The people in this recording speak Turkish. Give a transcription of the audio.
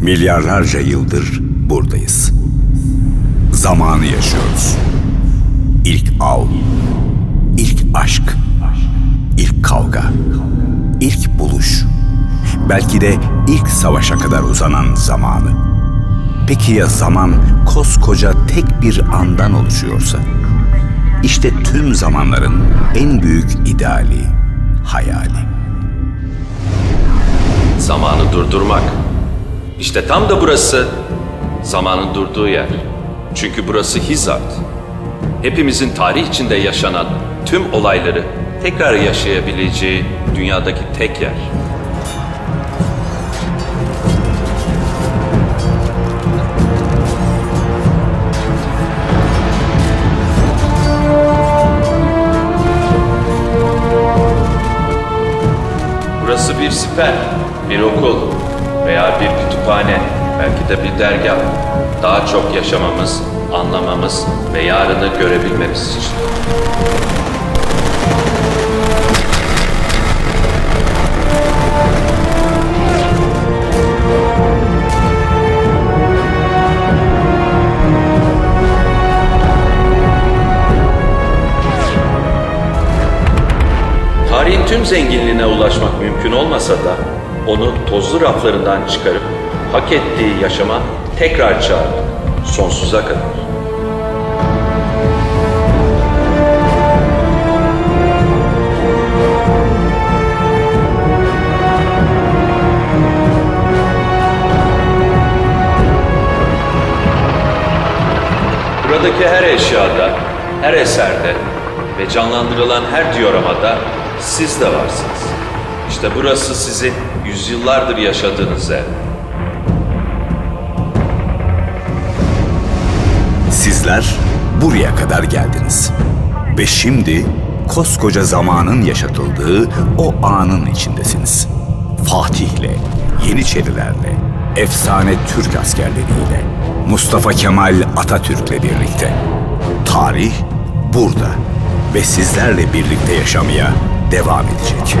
Milyarlarca yıldır buradayız. Zamanı yaşıyoruz. İlk av, ilk aşk, ilk kavga, ilk buluş, belki de ilk savaşa kadar uzanan zamanı. Peki ya zaman koskoca tek bir andan oluşuyorsa? İşte tüm zamanların en büyük ideali, hayali. Zamanı durdurmak. İşte tam da burası zamanın durduğu yer. Çünkü burası Hizard. Hepimizin tarih içinde yaşanan tüm olayları tekrar yaşayabileceği dünyadaki tek yer. Burası bir siper, bir okul veya bir kütüphane, belki de bir dergah. Daha çok yaşamamız, anlamamız ve yarını görebilmemiz için. Tarihin tüm zenginliğine ulaşmak mümkün olmasa da onu tozlu raflarından çıkarıp hak ettiği yaşama tekrar çağırdı. Sonsuza kadar. Buradaki her eşyada, her eserde ve canlandırılan her dioramada siz de varsınız. İşte burası sizin yüzyıllardır yaşadığınız ev. Sizler buraya kadar geldiniz. Ve şimdi koskoca zamanın yaşatıldığı o anın içindesiniz. Fatih'le, Yeniçerilerle, efsane Türk askerleriyle, Mustafa Kemal Atatürk'le birlikte. Tarih burada ve sizlerle birlikte yaşamaya devam edecek.